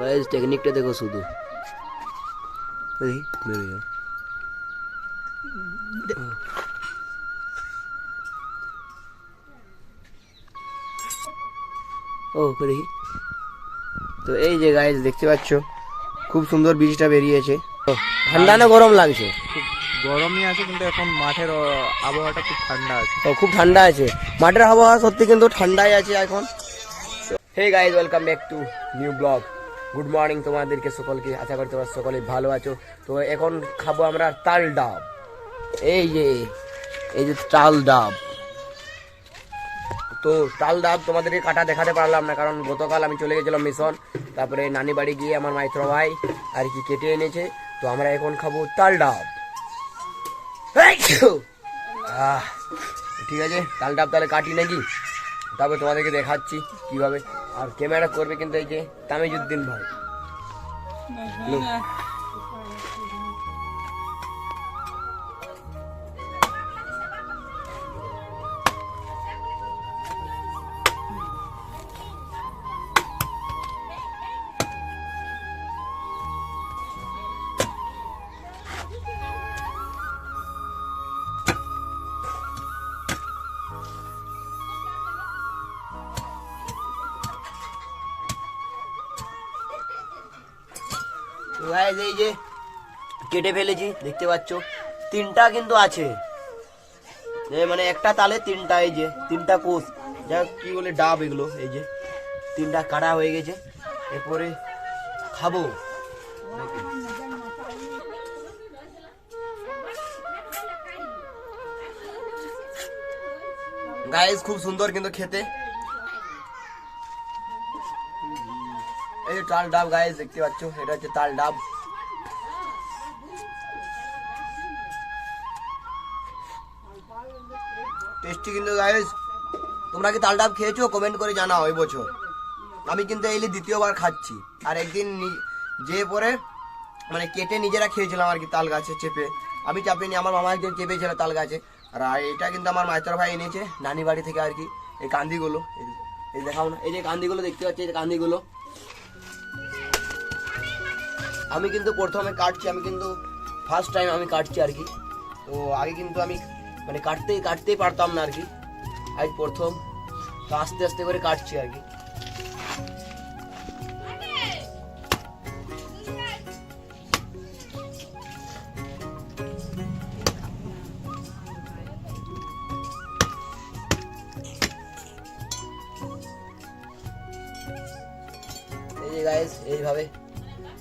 Guys টেকনিকটা দেখো শুধু। এই মেরে যাও ও দেখি তো এই যে গাইস দেখতে পাচ্ছ খুব সুন্দর বীজটা বেরিয়েছে। ঠান্ডা না গরম লাগছে? গরমই আছে কিন্তু এখন মাঠের আবহাওয়াটা খুব ঠান্ডা আছে। ও খুব ঠান্ডা আছে। মাঠের আবহাওয়া সত্যি কিন্তু ঠান্ডাই আছে এখন। Hey guys welcome back to new blog good morning তোমাদেরকে সকলকে, আশা করি তোমরা সকলে ভালো আছো। তো এখন খাব আমরা তাল ডাব। এই যে এই যে তাল ডাব। তো তাল ডাব তোমাদেরকে কাটা দেখাতে পারলাম না, কারণ গতকাল আমি চলে গেছিলাম মিশন, তারপরে নানি বাড়ি গিয়ে আমার মাইত্র ভাই আর কি কেটে এনেছে। তো আমরা এখন খাব তাল ডাব। ঠিক আছে, তাল ডাব তাহলে কাটি নাকি? তারপর তোমাদেরকে দেখাচ্ছি কীভাবে। আর ক্যামেরা করবে কিন্তু এই যে তামিজুদ্দিন ভাই। Guys, এই যে কেটে ফেলেছি দেখতে পাচ্ছ? তিনটা কিন্তু আছে। মানে একটা তালে তিনটা এই যে তিনটা কোষ। যা কি বলে ডাব এগুলো এই যে তিনটা কাটা হয়ে গেছে। এরপরে খাব। গাইস খুব সুন্দর কিন্তু খেতে। তাল ডাব গাইস দেখতে পাচ্ছ? এটা হচ্ছে তাল ডাব। টেস্টি কিন্তু গাইস তোমরা কি তাল ডাব খেয়েছো? কমেন্ট করে জানাও বছর। আমি কিন্তু এই দ্বিতীয়বার খাচ্ছি। আর একদিন যে পরে মানে কেটে নিজেরা খেয়েছিলাম আর কি তাল গাছে চেপে। আমি চাপিনি, আমার মামা একদিন চেপেছিল তাল গাছে। আর এটা কিন্তু আমার মাইতর ভাই এনেছে নানি বাড়ি থেকে আর কি। এই কান্দিগুলো, এই- দেখাও না। এই যে কান্দিগুলো দেখতে পাচ্ছি, এই কান্দিগুলো। আমি কিন্তু প্রথমে কাটছি, আমি কিন্তু ফার্স্ট টাইম আমি কাটছি আর কি। তো আগে কিন্তু আমি মানে কাটতেই কাটতেই পারতাম না আর কি। আজ প্রথম, তো আস্তে আস্তে করে কাটছি আর কি। এই যে গাইস এইভাবে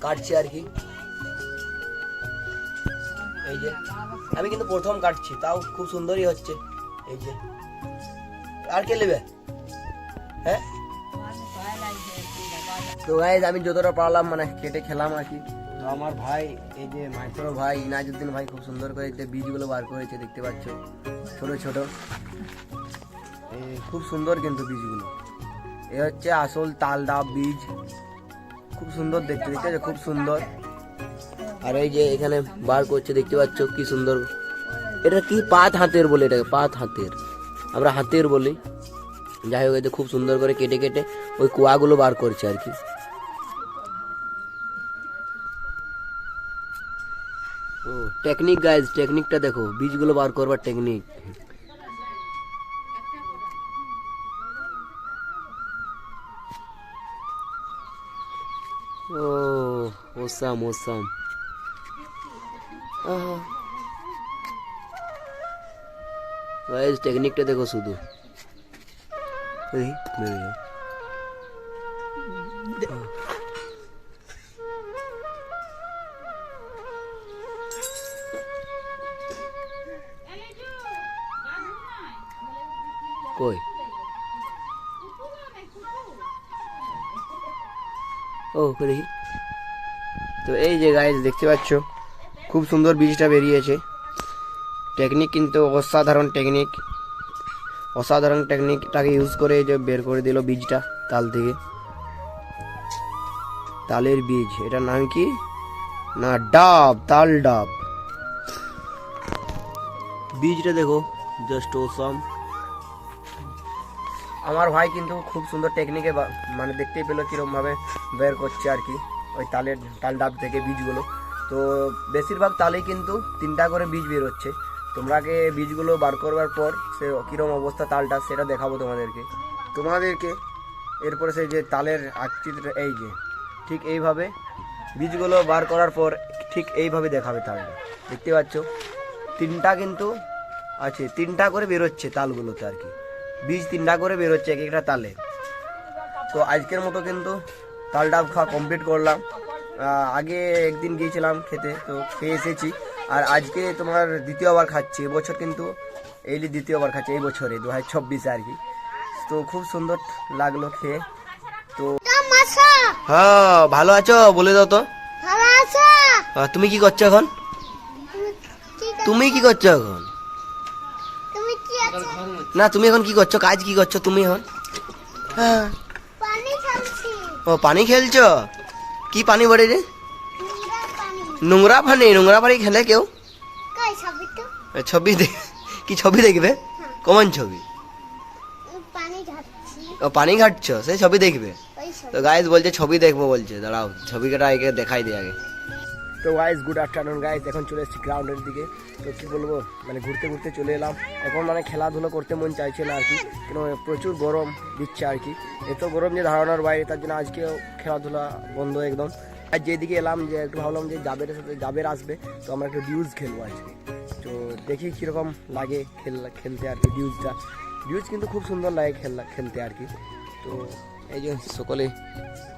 কাটছি আর কি। এই যে, আমি কিন্তু প্রথম কাটছি, তাও খুব সুন্দরই হচ্ছে। এই যে, আর কে নেবে? হ্যাঁ? তো আমি যতটা পারলাম মানে কেটে খেলাম আর কি। তো আমার ভাই, এই যে মাইত্র ভাই, ইনাজুদ্দিন ভাই খুব সুন্দর করে যে বীজগুলো বার করেছে, দেখতে পাচ্ছ? ছোট ছোট। খুব সুন্দর কিন্তু বীজগুলো। এ হচ্ছে আসল তাল ডাব বীজ। খুব সুন্দর দেখতে দেখতে পাচ্ছ? খুব সুন্দর। আর এই যে এখানে বার করছে, দেখতে পাচ্ছ কি সুন্দর। এটা কি পাত হাতের বলে এটাকে? পাত হাতের। আমরা হাতের বলি। যাই হোক এতে খুব সুন্দর করে কেটে কেটে ওই কুয়াগুলো বার করছে আর কি। ও টেকনিক গাইজ টেকনিকটা দেখো। বীজগুলো বার করবার টেকনিক ওসাম ওসাম গাইজ টেকনিকটা দেখো শুধু এই মেরে যাও কই ও দেখি তো এই যে গাইজ দেখতে পাচ্ছ, খুব সুন্দর বীজটা বেরিয়েছে। টেকনিক কিন্তু অসাধারণ টেকনিক অসাধারণ টেকনিকটাকে ইউজ করে যে বের করে দিল বীজটা তাল থেকে। তালের বীজ এটার নাম কি? না, ডাব, তাল ডাব। বীজটা দেখো জাস্ট ওসাম আমার ভাই কিন্তু খুব সুন্দর টেকনিকে মানে দেখতেই পেল কীরকমভাবে বের করছে আর কি। ওই তালের তাল ডাব থেকে বীজগুলো। তো বেশিরভাগ তালেই কিন্তু তিনটা করে বীজ বেরোচ্ছে। তোমরাকে বীজগুলো বার করবার পর সে কীরকম অবস্থা তালটা সেটা দেখাবো তোমাদেরকে। তোমাদেরকে এরপরে সেই যে তালের আকৃতির এই যে, ঠিক এইভাবে বীজগুলো বার করার পর ঠিক এইভাবে দেখাবে তালটা। দেখতে পাচ্ছ? তিনটা কিন্তু আছে, তিনটা করে বেরোচ্ছে তালগুলোতে আর কি। বীজ তিনটা করে বেরোচ্ছে এক একটা তালে। তো আজকের মতো কিন্তু তাল ডাব খাওয়া কমপ্লিট করলাম। আগে একদিন গিয়েছিলাম খেতে, তো খেয়ে এসেছি। আর আজকে তোমার দ্বিতীয়বার খাচ্ছি, এবছর কিন্তু এই দ্বিতীয়বার খাচ্ছি, এই বছরে দু হাজার চব্বিশে আর কি। তো খুব সুন্দর লাগল খেয়ে। তো হ্যাঁ ভালো আছো? বলে দাও তো। তুমি কি করছ এখন? তুমি কি করছ এখন? না, তুমি এখন কি করছ? কাজ কি করছ তুমি এখন? হ্যাঁ। ও পানি খেলছ? কি পানি ভরে রে? নোংরা পানি নোংরা পানি খেলে কেউ? ছবি কি ছবি দেখবে? কমন ছবি। ও পানি ঘাটছো সেই ছবি দেখবে? তো গাইজ বলছে ছবি দেখব বলছে দাঁড়াও ছবিটা আগে দেখাই দিই আগে। তো গাইজ গুড আফটারনুন গাইজ এখন চলে এসেছি গ্রাউন্ডের দিকে। তো কি বলব মানে ঘুরতে ঘুরতে চলে এলাম। এখন মানে খেলাধুলো করতে মন চাইছে না আর কি, কেন প্রচুর গরম দিচ্ছে আর কি। এত গরম যে ধারণার বাইরে, তার জন্য আজকেও খেলাধুলা বন্ধ একদম। আর যেদিকে এলাম যে একটু ভাবলাম যে জাবের সাথে জাবের আসবে, তো আমরা একটু ডিউজ খেলব আজকে। তো দেখি কীরকম লাগে খেল, খেলতে আর কি ডিউজটা ডিউজ কিন্তু খুব সুন্দর লাগে খেলা, খেলতে আর কি। তো এই যে সকলে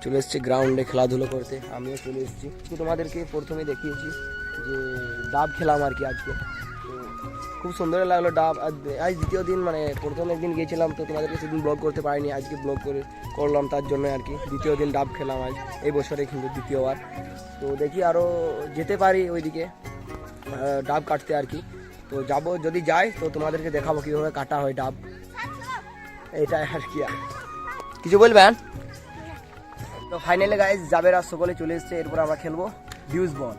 চলে এসেছি গ্রাউন্ডে খেলাধুলো করতে, আমিও চলে এসেছি। তো তোমাদেরকে প্রথমে দেখিয়েছি যে ডাব খেলাম আর কি আজকে। খুব সুন্দর লাগল ডাব। আর আজ দ্বিতীয় দিন মানে প্রথম একদিন গিয়েছিলাম, তো তোমাদেরকে সেদিন ব্লগ করতে পারিনি। আজকে ব্লগ করে করলাম তার জন্য আর কি। দ্বিতীয় দিন ডাব খেলাম আজ। এই বছরে কিন্তু দ্বিতীয়বার। তো দেখি আরও যেতে পারি ওইদিকে ডাব কাটতে আর কি। তো যাব, যদি যাই, তো তোমাদেরকে দেখাবো কীভাবে কাটা হয় ডাব। এটাই আর কি। কিছু বলবেন? তো ফাইনালে গাইজ যাবে আর সকলে চলে এসছে, এরপর আমরা খেলব ডিউজ বল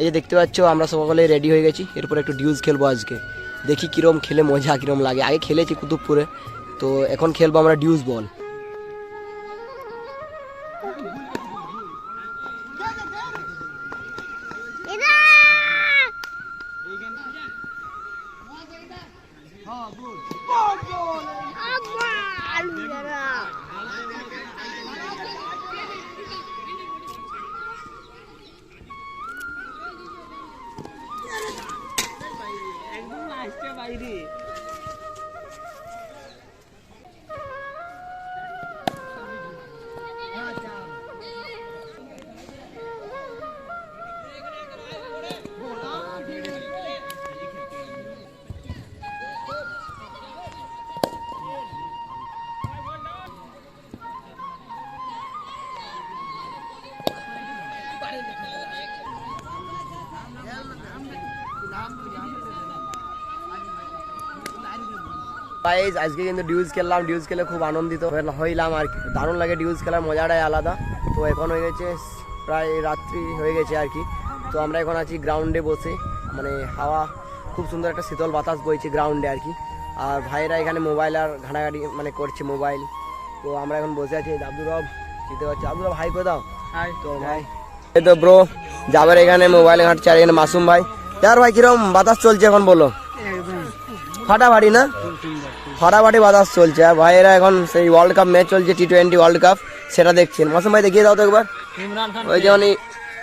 এই যে দেখতে পাচ্ছ, আমরা সকলে রেডি হয়ে গেছি, এরপর একটু ডিউজ খেলব আজকে। দেখি কিরম খেলে মজা, কিরম লাগে। আগে খেলেছি কুতুবপুরে, তো এখন খেলব আমরা ডিউজ বল বাইরে গাইজ আজকে কিন্তু ডিউজ খেললাম ডিউজ খেলে খুব আনন্দিত। হইলাম আর কি। দারুণ লাগে ডিউজ খেলার মজাটাই আলাদা। তো এখন হয়ে গেছে প্রায় রাত্রি হয়ে গেছে আর কি। তো আমরা এখন আছি গ্রাউন্ডে বসে। মানে হাওয়া খুব সুন্দর একটা শীতল বাতাস বইছে গ্রাউন্ডে আর কি। আর ভাইয়েরা এখানে মোবাইল আর ঘাটাঘাটি মানে করছে মোবাইল তো আমরা এখন বসে আছি আব্দুর রব চিনতে পারছি আব্দুর রব হাই করে দাও তো ভাই। এই তো ব্রো যাবার এখানে মোবাইল ঘাটছে আর এখানে মাসুম ভাই। যার ভাই কিরম বাতাস চলছে এখন বলো? ফাটাফাটি না? ফাটাফাটি বাতাস চলছে। আর ভাইয়েরা এখন সেই ওয়ার্ল্ড কাপ ম্যাচ চলছে টি টোয়েন্টি ওয়ার্ল্ড কাপ সেটা দেখছেন মাসুম ভাই দেখিয়ে দাও তো একবার। ওই যেমন এই-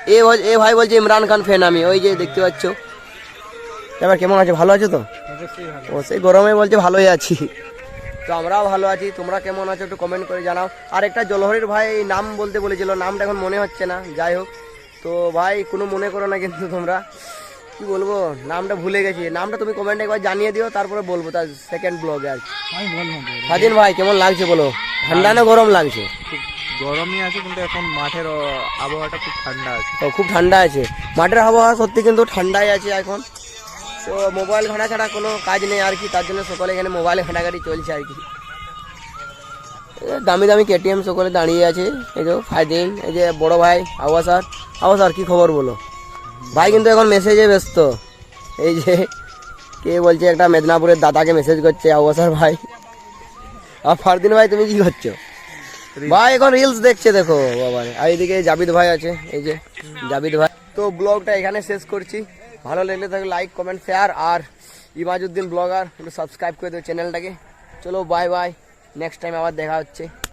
এ এ ভাই বলছে ইমরান খান ফ্যান আমি। ওই যে দেখতে পাচ্ছ। এবার কেমন আছে? ভালো আছো তো? ও সেই গরমে বলছে ভালোই আছি। তো আমরাও ভালো আছি। তোমরা কেমন আছো একটু কমেন্ট করে জানাও। আর একটা জলহরির ভাই নাম বলতে বলেছিল নামটা এখন মনে হচ্ছে না। যাই হোক। তো ভাই কোনো মনে করো না কিন্তু তোমরা। কি বলব? নামটা ভুলে গেছি। নামটা তুমি কমেন্টে একবার জানিয়ে দিও তারপরে বলব তার সেকেন্ড ব্লগে আর স্বাধীন ভাই কেমন লাগছে বলো? ঠান্ডা না গরম লাগছে? গরমই আছে কিন্তু এখন মাঠের আবহাওয়াটা খুব ঠান্ডা আছে। ও খুব ঠান্ডা আছে। মাঠের আবহাওয়া সত্যি কিন্তু ঠান্ডাই আছে এখন। তো মোবাইল ঘাটা ছাড়া কোনো কাজ নেই আর কি তার জন্য সকলে এখানে মোবাইল ঘাটাঘাটি চলছে আর কি। দামি দামি কেটিএম সকলে দাঁড়িয়ে আছে। এই যে ফাইদিন এই যে বড় ভাই আওয়া স্যার আওয়া স্যার কী খবর বলো? ভাই কিন্তু এখন মেসেজে ব্যস্ত। এই যে কে বলছে একটা মেদিনীপুরের দাদাকে মেসেজ করছে অবসর ভাই। আর ফারদিন ভাই তুমি কি করছ? ভাই এখন রিলস দেখছে দেখো বাবা আর এইদিকে জাবিদ ভাই আছে এই যে জাবিদ ভাই। তো ব্লগটা এখানে শেষ করছি। ভালো লাগলে তাহলে লাইক কমেন্ট শেয়ার আর ইমাজউদ্দিন ব্লগার একটু সাবস্ক্রাইব করে দেবো চ্যানেলটাকে চলো বাই বাই নেক্সট টাইম আবার দেখা হচ্ছে।